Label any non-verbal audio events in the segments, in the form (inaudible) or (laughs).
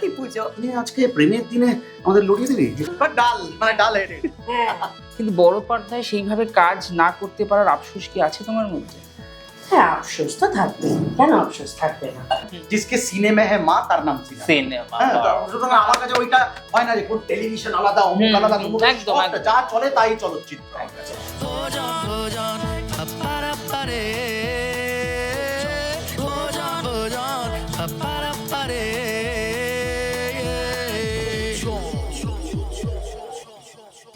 সরস্বতী পুজো। আজকে প্রেমের দিনে আমাদের লড়িয়ে দিবি? ডাল মানে ডাল কিন্তু বড় পর্দায় সেইভাবে কাজ না করতে পারার আফসোস কি আছে তোমার মধ্যে? হ্যাঁ আফসোস তো থাকবে কেন আফসোস থাকবে না? জিসকে সিনেমা হ্যাঁ মা তার নাম সিনেমা সিনেমা হ্যাঁ, সুতরাং আমার কাছে ওইটা হয় না যে কোন টেলিভিশন আলাদা অমুক আলাদা একদম। যা চলে তাই চলচ্চিত্র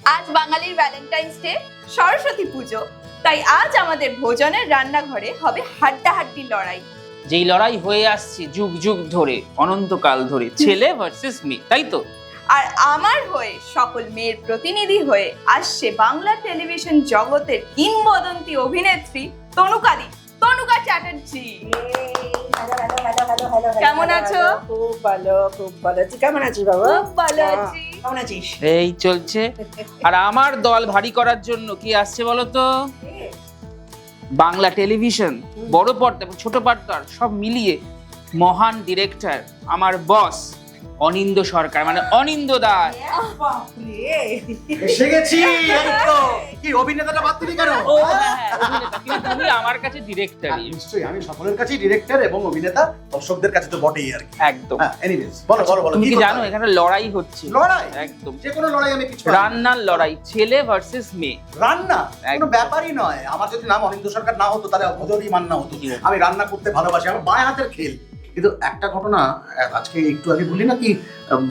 আজ বাঙালির ভ্যালেন্টাইন্স ডে সরস্বতী পুজো। তাই আজ আমাদের ভোজনের রান্নাঘরে হবে হাড্ডাহাড্ডি লড়াই। যেই লড়াই হয়ে আসছে যুগ যুগ ধরে অনন্তকাল ধরে ছেলে ভার্সেস মেয়ে তাই তো? আর আমার হয়ে সকল মেয়ের প্রতিনিধি হয়ে আসছে বাংলা টেলিভিশন জগতের কিংবদন্তি অভিনেত্রী তনুকাদি তনুকা চ্যাটার্জি। কেমন আছো? খুব ভালো খুব ভালো তুই কেমন আছিস বাবা? খুব ভালো আছি। কেমন আছিস? এই চলছে। (laughs) আর আমার দল ভারী করার জন্য কি আসছে বলো তো? বাংলা টেলিভিশন। বড় পর্দা ছোট পর্দার সব মিলিয়ে মহান ডিরেক্টর আমার বস অনিন্দ সরকার মানে অনিন্দ দাস। এসে গেছি। কি অভিনেতাটা বাদ দিলি কেন? হ্যাঁ, হ্যাঁ, তুমি আমার কাছে হ্যাঁ, ডিরেক্টরই নিশ্চয়ই আমি সকলের কাছেই ডিরেক্টর এবং অভিনেতা দর্শকদের কাছে তো বটেই আর কি। একদম। হ্যাঁ এনিওয়েজ বলো বলো বলো তুমি কি জানো এখানে লড়াই হচ্ছে? লড়াই? একদম। যে কোনো লড়াই আমি কিছু রান্নার লড়াই ছেলে ভার্সেস মেয়ে। রান্না? কোনো ব্যাপারই নয়। আমার যদি নাম অনিন্দ সরকার না হতো তাহলে অভজরই মান্না হতো। আমি রান্না করতে ভালোবাসি আমার বাঁ হাতের খেল। কিন্তু একটা ঘটনা আজকে একটু আগে বলি না কি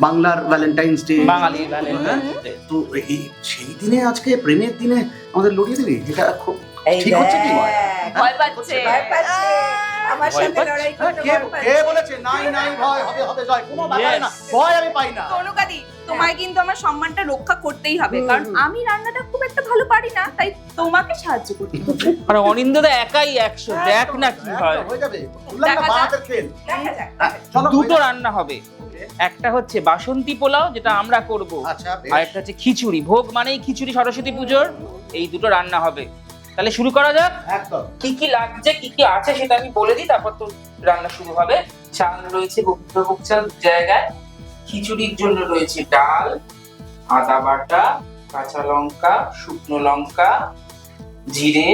বাংলার ভ্যালেন্টাইন্স ডে বাঙালি Day। তো এই সেই দিনে আজকে প্রেমের দিনে আমাদের লড়িয়ে দিবি এটা খুব ঠিক হচ্ছে কি? ভয় পাচ্ছে। ভয় পাচ্ছে। আমার সাথে লড়াই হ্যাঁ, করতে ভয় পাচ্ছে। কে বলেছে নাই নাই ভয় হবে হবে জয় কোনো ব্যাপার না ভয় আমি পাই না। তনুকাদি তোমায় কিন্তু আমার সম্মানটা রক্ষা করতেই হবে। কারণ আমি রান্নাটা খুব একটা ভালো পারি না তাই তোমাকে সাহায্য করতে হবে। আর অনিন্দ দা একাই একশো দেখ না কি হয়। হয়ে যাবে। দেখা যাক। হ্যাঁ, দুটো রান্না হবে। একটা হচ্ছে বাসন্তী পোলাও যেটা আমরা করব। আচ্ছা আর একটা হচ্ছে খিচুড়ি। ভোগ মানেই খিচুড়ি সরস্বতী পুজোর এই দুটো রান্না হবে। তাহলে শুরু করা যাক। একদম। কি কি লাগছে কি কি আছে সেটা আমি বলে দিই তারপর তো রান্না শুরু হবে। চাল রয়েছে গোবিন্দভোগ চাল জায়গায়। খিচুড়ির জন্য রয়েছে ডাল আদা বাটা কাঁচা লঙ্কা শুকনো লঙ্কা জিরে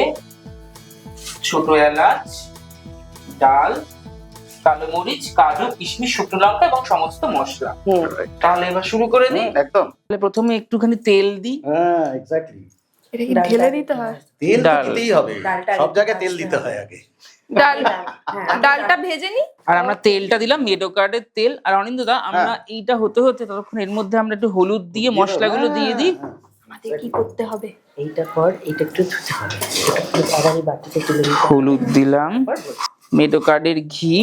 ছোট এলাচ ডাল কালো মরিচ কাজু কিশমিশ শুকনো লঙ্কা এবং সমস্ত মশলা। তাহলে এবার শুরু করে দিই? একদম। তাহলে প্রথমে একটুখানি তেল দিই। হ্যাঁ এক্স্যাক্টলি এটা কি ঢেলে দিতে হয়? তেল। দিতেই হবে। সব জায়গায় তেল দিতে হয় আগে। ডাল। হ্যাঁ, ডালটা ভেজে নি? আর আমরা তেলটা দিলাম মেডো কার্ডের তেল। আর অনিন্দদা আমরা এইটা হতে হতে ততক্ষণ এর মধ্যে আমরা একটু হলুদ দিয়ে মশলাগুলো দিয়ে দিই। হ্যাঁ, আমাদের কি করতে হবে? এইটা পর এইটা একটু ধুতে হবে। একটু তাড়াতাড়ি বাটিতে তুলে হলুদ দিলাম। মেডো কার্ডের ঘি।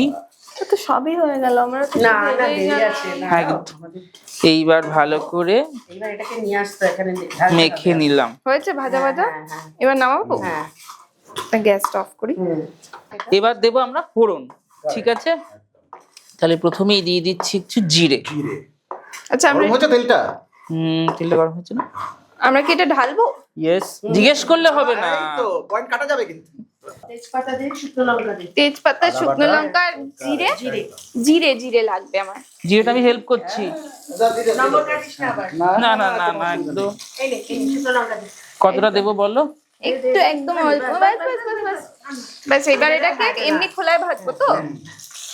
তো সবই হয়ে গেল আমরা তো না না দেরি আছে একদম। এইবার ভালো করে এইবার এটাকে নিয়ে আসতে এখানে মেখে নিলাম। হয়েছে ভাজা ভাজা? হ্যাঁ, হ্যাঁ, এবার নামাবো? হ্যাঁ। গ্যাসটা অফ করি। এবার দেবো আমরা ফোড়ন ঠিক আছে? তাহলে প্রথমেই দিয়ে দিচ্ছি একটু জিরে। জিরে। আচ্ছা আমরা হচ্ছে তেলটা? হুম তেলটা গরম হচ্ছে না? আমরা কি এটা ঢালবো? ইয়েস জিজ্ঞেস করলে হবে না। তো পয়েন্ট কাটা যাবে কিন্তু। তেজপাতা দিয়ে শুকনো লঙ্কা দিয়ে তেজপাতা শুকনো লঙ্কা জিরে? জিরে। জিরে জিরে লাগবে আমার। জিরেটা আমি হেল্প করছি। না না না না না একদম। এই নে এই শুকনো লঙ্কা দে কতটা দেবো বলো? একটু একদম অল্প। ব্যাস ব্যাস ব্যাস ব্যাস ব্যাস এবার এটাকে এমনি খোলায় ভাজবো তো?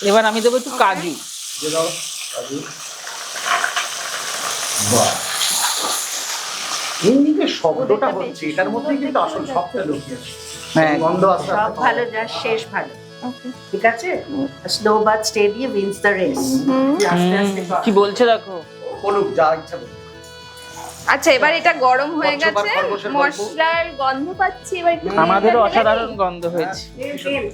এবার আমি দেবো একটু কাজু। দিয়ে দাও, কাজু। এই যে শব্দটা হচ্ছে এটার মধ্যেই কিন্তু আসল সবটা লুকিয়ে হ্যাঁ। গন্ধ আস্তে সব ভালো যা শেষ ভালো। ঠিক আছে? Slow but steady wins the race. কি বলছে দেখো। বলুক যা ইচ্ছা বলুক। আচ্ছা এবার এটা গরম হয়ে গেছে মশলার গন্ধ পাচ্ছি এবার একটু আমাদেরও তেলটা অসাধারণ গন্ধ হয়েছে।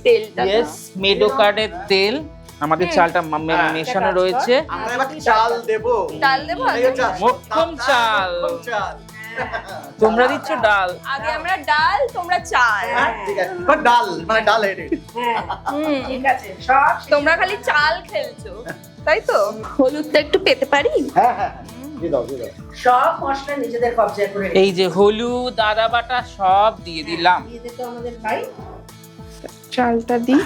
তেলটা। ইয়েস মেডো কার্ডের তেল। আমাদের চালটা মা- মে- হ্যাঁ, মেশানো রয়েছে। আমরা এবার চাল দেবো। ডাল দেবো। মোক্ষম চাল। চাল। তোমরা দিচ্ছ ডাল। আগে আমরা ডাল তোমরা চাল। হ্যাঁ, ঠিক আছে। ডাল মানে ডাল হ্যাঁ ঠিক আছে সব তোমরা খালি চাল খেলছো তাই তো? হলুদটা একটু পেতে পারি? হ্যাঁ হ্যাঁ। হ্যাঁ। সব মশলা নিজেদের কবজায় করে এই যে হলুদ আদা বাটা সব দিয়ে দিলাম। দিয়ে দে আমাদের ভাই। চালটা দিই।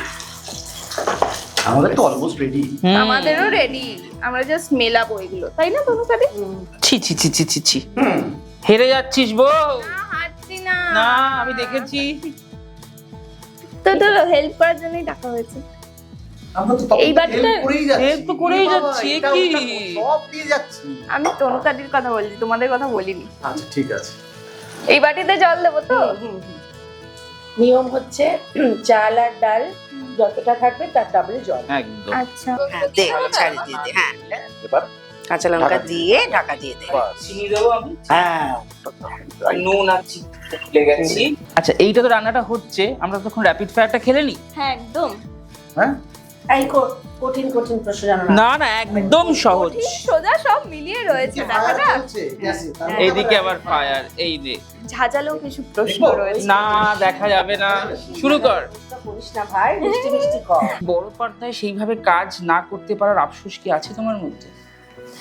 আমাদের তো অলমোস্ট রেডি আমাদেরও রেডি আমরা জাস্ট মেলাবো এগুলো তাই না ছি ছি ছি ছি ছি ছি। হেরে যাচ্ছিস বউ। না হাঁটছি না। না আমি দেখেছি। তো তো হেল্প করার জন্যই ডাকা হয়েছে। এই বাটিটা help করেই যাচ্ছি। help তো করেই যাচ্ছি, কি? সব দিয়ে যাচ্ছি। আমি তনুকাদির কথা বলছি তোমাদের কথা বলিনি। আচ্ছা ঠিক আছে। এই বাটিতে জল দেবো তো? হুম, হুম। নিয়ম হচ্ছে চাল আর ডাল যতটা থাকবে তার ডাবল জল। একদম। আচ্ছা। হ্যাঁ দে ছাড়ি দিয়ে দে হ্যাঁ। এবার কাঁচা লঙ্কা দিয়ে ঢাকা দিয়ে দে। চিনি দেবো আমি? হ্যাঁ। নুন আর চিনি গেছি। আচ্ছা এইটা তো রান্নাটা হচ্ছে আমরা তখন র্যাপিড ফায়ারটা খেলে নি? হ্যাঁ একদম। হ্যাঁ? এই কঠিন কঠিন প্রশ্ন জানো না? না না একদম সহজ। সোজা সব মিলিয়ে রয়েছে দেখা না এইদিকে আবার ফায়ার এই দে ঝাঁঝালো কিছু প্রশ্ন রয়েছে। না দেখা যাবে না। শুরু না কর। বড় পর্দায় সেইভাবে কাজ না করতে পারার আফসোস কি আছে তোমার মধ্যে?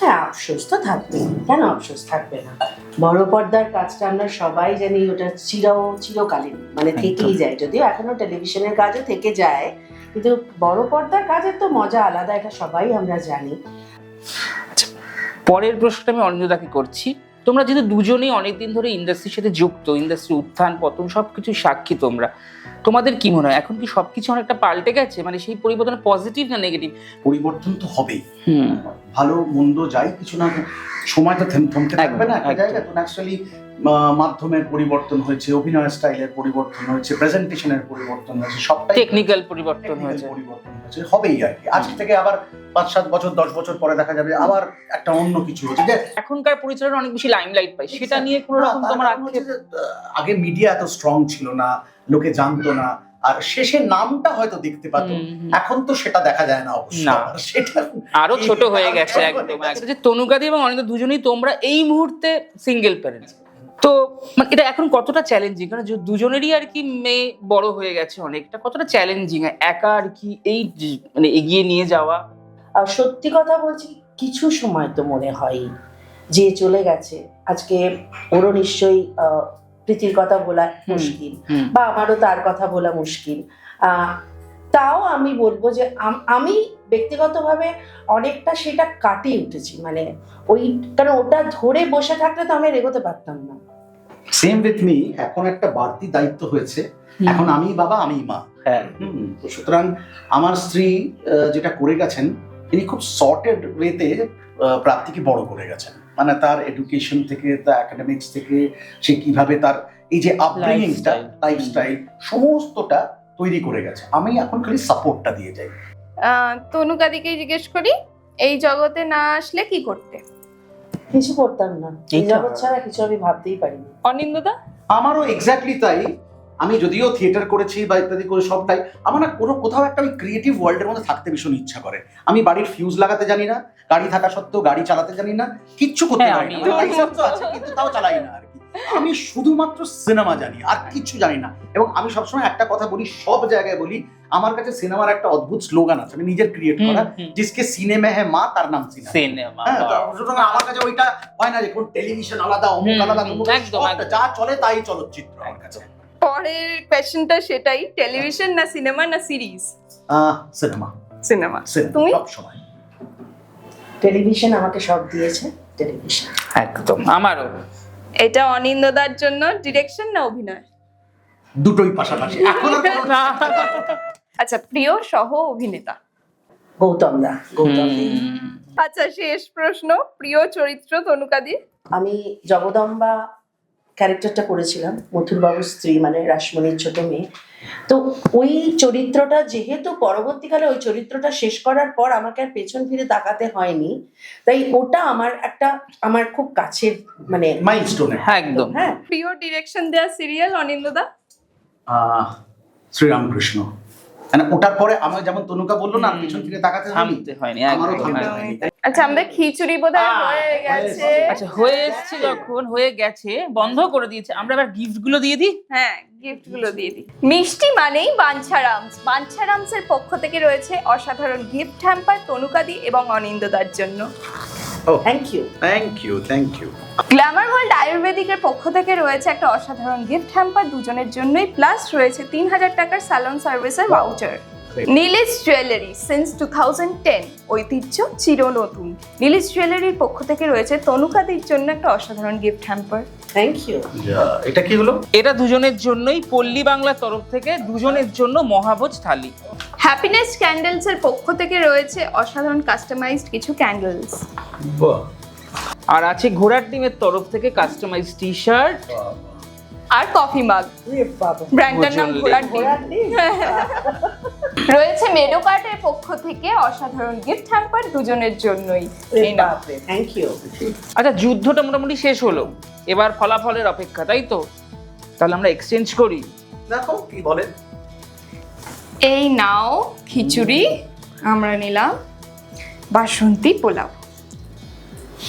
হ্যাঁ আফসোস তো থাকবে। কেন আফসোস থাকবে না? বড় পর্দার কাজটা আমরা সবাই জানি ওটা চির চিরকালীন মানে থেকেই যায়। যদিও এখনও টেলিভিশনের কাজও থেকে যায় কিন্তু বড় পর্দার কাজের তো মজা আলাদা এটা সবাই আমরা জানি। পরের প্রশ্নটা আমি অঞ্জুদাকে করছি। তোমরা যেহেতু দুজনেই অনেকদিন ধরে ইন্ডাস্ট্রির সাথে যুক্ত ইন্ডাস্ট্রি উত্থান পতন সব কিছু সাক্ষী তোমরা। তোমাদের কি মনে হয়? এখন কি সব কিছু অনেকটা পাল্টে গেছে? মানে সেই পরিবর্তন পজিটিভ না নেগেটিভ পরিবর্তন তো হবেই। হুম। ভালো মন্দ যাই কিছু না সময় তো থেম- থাকবে না একটা মাধ্যমের পরিবর্তন হয়েছে অভিনয় স্টাইলের পরিবর্তন হয়েছে প্রেজেন্টেশনের পরিবর্তন হয়েছে সবটাই টেকনিক্যাল পরিবর্তন হয়েছে। পরিবর্তন হয়েছে। হবেই আর কি। আজ থেকে আবার পাঁচ সাত বছর দশ বছর পরে দেখা যাবে আবার একটা অন্য কিছু হচ্ছে যে এখনকার পরিচালনা অনেক বেশি লাইমলাইট পায়। সেটা নিয়ে কোনো রকম তোমার আগে মিডিয়া এত স্ট্রং ছিল না লোকে জানতো না। আর শেষে নামটা হয়তো দেখতে পাতো। এখন তো সেটা দেখা যায় না অবশ্য। (laughs) সেটা আরও ছোট হয়ে গেছে একদম। একদম। যে তনুকাদি এবং অনিন্দ দুজনেই তোমরা এই মুহূর্তে সিঙ্গেল প্যারেন্ট তো মানে এটা এখন কতটা চ্যালেঞ্জিং কারণ যে দুজনেরই আর কি মেয়ে বড় হয়ে গেছে অনেকটা কতটা চ্যালেঞ্জিং একা আর কি এই মানে এগিয়ে নিয়ে যাওয়া? আর সত্যি কথা বলছি কিছু সময় তো মনে হয় যে চলে গেছে। আজকে ওরও নিশ্চয়ই প্রীতির কথা বলা মুশকিল বা আমারও তার কথা বলা মুশকিল। আহ, তাও আমি বলব যে আম- ব্যক্তিগতভাবে অনেকটা সেটা কাটিয়ে উঠেছি। মানে ওই কারণ ওটা ধরে বসে থাকলে তো আমি এগোতে পারতাম না। সেম উইথ মি এখন একটা বাড়তি দায়িত্ব হয়েছে। এখন আমি বাবা আমি মা। হ্যাঁ। তো সুতরাং আমার স্ত্রী আহ, যেটা করে গেছেন তিনি খুব সর্টেড ওয়েতে প্রাপ্তিকে বড় করে গেছেন। মানে তার এডুকেশন থেকে তার একাডেমিক্স থেকে সে কীভাবে তার এই যে Lifestyle. লাইফস্টাইল সমস্তটা তৈরি করে গেছে। আমি এখন খালি সাপোর্টটা দিয়ে যাই। আহ, তনুকাদিকেই জিজ্ঞেস করি এই জগতে না আসলে কি করতে? কিছু করতাম না। এই। জগৎ ছাড়া কিছু আমি ভাবতেই পারিনি। অনিন্দদা আমারও এক্স্যাক্টলি তাই। আমি যদিও থিয়েটার করেছি বা ইত্যাদি করে সব তাই আমার না কোনো কোথাও একটা আমি ক্রিয়েটিভ ওয়ার্ল্ডের মধ্যে থাকতে ভীষণ ইচ্ছা করে। আমি বাড়ির ফিউজ লাগাতে জানি না গাড়ি থাকা সত্ত্বেও গাড়ি চালাতে জানি না কিচ্ছু করতে হ্যাঁ, পারি না। কিন্তু তাও চালাই না আর কি। আমি শুধুমাত্র সিনেমা জানি আর কিচ্ছু জানি না। এবং আমি সবসময় একটা কথা বলি সব জায়গায় বলি আমার কাছে সিনেমার একটা অদ্ভুত স্লোগান আছে আমি নিজের ক্রিয়েট করা জিসকে সিনেমা হ্যাঁ মা তার নাম সিনেমা। সিনেমা হ্যাঁ, সুতরাং আমার কাছে ওইটা হয় না যে কোন টেলিভিশন আলাদা অমুক আলাদা। যা চলে তাই চলচ্চিত্র আমার কাছে। পরের কোয়েশ্চেনটা সেটাই টেলিভিশন না সিনেমা না সিরিজ সিনেমা। সিনেমা। তুমি? সব সময়। টেলিভিশন আমাকে সব দিয়েছে টেলিভিশন একদম আমারও। এটা অনিন্দদার জন্য ডিরেকশন না অভিনয়? দুটোই পাশাপাশি। এখন আর কোনো- আচ্ছা প্রিয় সহ অভিনেতা। গৌতম দা গৌতম দে। আচ্ছা শেষ প্রশ্ন প্রিয় চরিত্র তনুকাদি। আমি জগদম্বা ক্যারেক্টারটা করেছিলাম মথুরবাবুর স্ত্রী মানে রাসমণির ছোট মেয়ে। তো ওই চরিত্রটা যেহেতু পরবর্তীকালে ওই চরিত্রটা শেষ করার পর আমাকে আর পেছন ফিরে তাকাতে হয়নি তাই ওটা আমার একটা আমার খুব কাছের মানে মাইলস্টোনে হ্যাঁ একদম। হ্যাঁ। প্রিয় ডিরেকশন দেয়া সিরিয়াল অনিন্দদা আহ, শ্রীরামকৃষ্ণ। মানে ওটার পরে আমার যেমন তনুকা বলল না পিছন ফিরে তাকাতে হয়নি হয়নি আমারও থামতে হয়নি আচ্ছা আমাদের খিচুড়ি বোধহয় আহ, হয়ে গেছে। আচ্ছা হয়ে এসছে যখন হয়ে গেছে বন্ধ করে দিয়েছে। আমরা এবার গিফটগুলো দিয়ে দিই? হ্যাঁ গিফটগুলো দিয়ে দিই। মিষ্টি মানেই বাঞ্ছারামস বাঞ্ছারামস এর পক্ষ থেকে রয়েছে অসাধারণ গিফট হ্যাম্পার তনুকাদি এবং অনিন্দদার জন্য। Thank you thank you thank you glamour world আয়ুর্বেদিকের পক্ষ থেকে রয়েছে একটা অসাধারণ গিফট হ্যাম্পার দুজনের জন্যই। প্লাস রয়েছে তিন হাজার টাকার স্যালন সার্ভিসের voucher Nilish jewellery since two thousand ten ঐতিহ্য চিরনতুন। নীলিশ জুয়েলারির পক্ষ থেকে রয়েছে তনুকাদির জন্য একটা অসাধারণ গিফট হ্যাম্পার থ্যাংক ইউ এটা কি হলো? এটা দুজনের জন্যই পল্লী বাংলার তরফ থেকে দুজনের জন্য মহাভোজ থালি। হ্যাপিনেস ক্যান্ডেলস এর পক্ষ থেকে রয়েছে অসাধারণ কাস্টমাইজড কিছু ক্যান্ডেলস আর আছে ঘোড়ার ডিমের তরফ থেকে কাস্টমাইজ টি শার্ট আর কফি মাগ বাবা। ব্র্যান্ডের নাম ঘোড়ার ডিম? (laughs) রয়েছে মেডোকার্টের পক্ষ থেকে অসাধারণ গিফট হ্যাম্পার দুজনের জন্যই। এই নাও। থ্যাংক ইউ আচ্ছা যুদ্ধটা মোটামুটি শেষ হলো। এবার ফলাফলের অপেক্ষা তাই তো? তাহলে আমরা এক্সচেঞ্জ করি। দেখো কি বলে? এই নাও খিচুড়ি। আমরা নিলাম বাসন্তী পোলাও।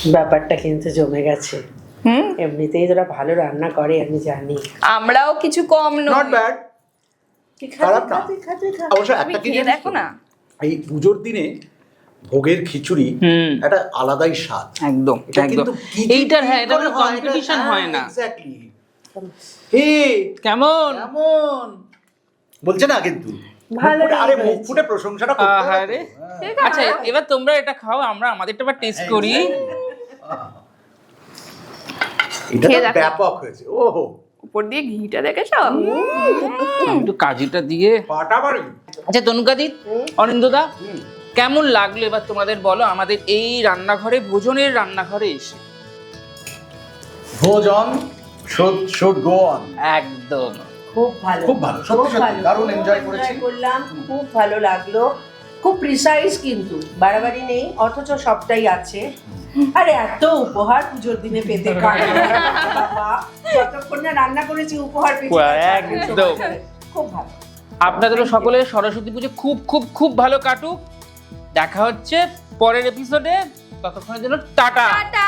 ব্যাপারটা কিন্তু জমে গেছে। হুম। এমনিতেই তোরা ভালো রান্না করে আমি জানি। আমরাও কিছু কম নট ব্যাড খারাপ না। অবশ্য একটা কি দেখো না। এই পুজোর দিনে ভোগের খিচুড়ি একটা আলাদাই স্বাদ। একদম এইটার হ্যাঁ এটা কোনো হয়, কম্পিটিশন হ্যাঁ, হয় না। exactly. হে কেমন? কেমন? বলছে না কিন্তু। আরে মুখ ফুটে প্রশংসাটা করতে। হ্যাঁ। আচ্ছা আছে এবার তোমরা এটা খাও আমরা আমাদেরটা এবার টেস্ট করি। এটা খেয়ে ব্যাপক হয়েছে। ওহো। উপর দিয়ে ঘিটা দেখেছ? একটু কাজিটা দিয়ে। আচ্ছা তনুকাদি অনিন্দদা কেমন লাগল এবার তোমাদের বলো? আমাদের এই রান্নাঘরে ভোজনের রান্নাঘরে এসে। ভোজন শুড শুড গো অন একদম। খুব ভালো। খুব ভালো, সত্যি সত্যি, দারুণ enjoy করেছি। করলাম খুব ভালো লাগল। খুব প্রিসাইজ কিন্তু বাড়াবাড়ি নেই অথচ সবটাই আছে। আরে এত উপহার পুজোর দিনে পেতে (laughs) কার বাবা। যতক্ষণ না রান্না করেছি উপহার পেয়েছি একদম। খুব ভালো। আপনাদেরও সকলে সরস্বতী পুজো খুব খুব খুব ভালো কাটুক। দেখা হচ্ছে পরের এপিসোডে ততক্ষণের জন্য টাটা। টাটা।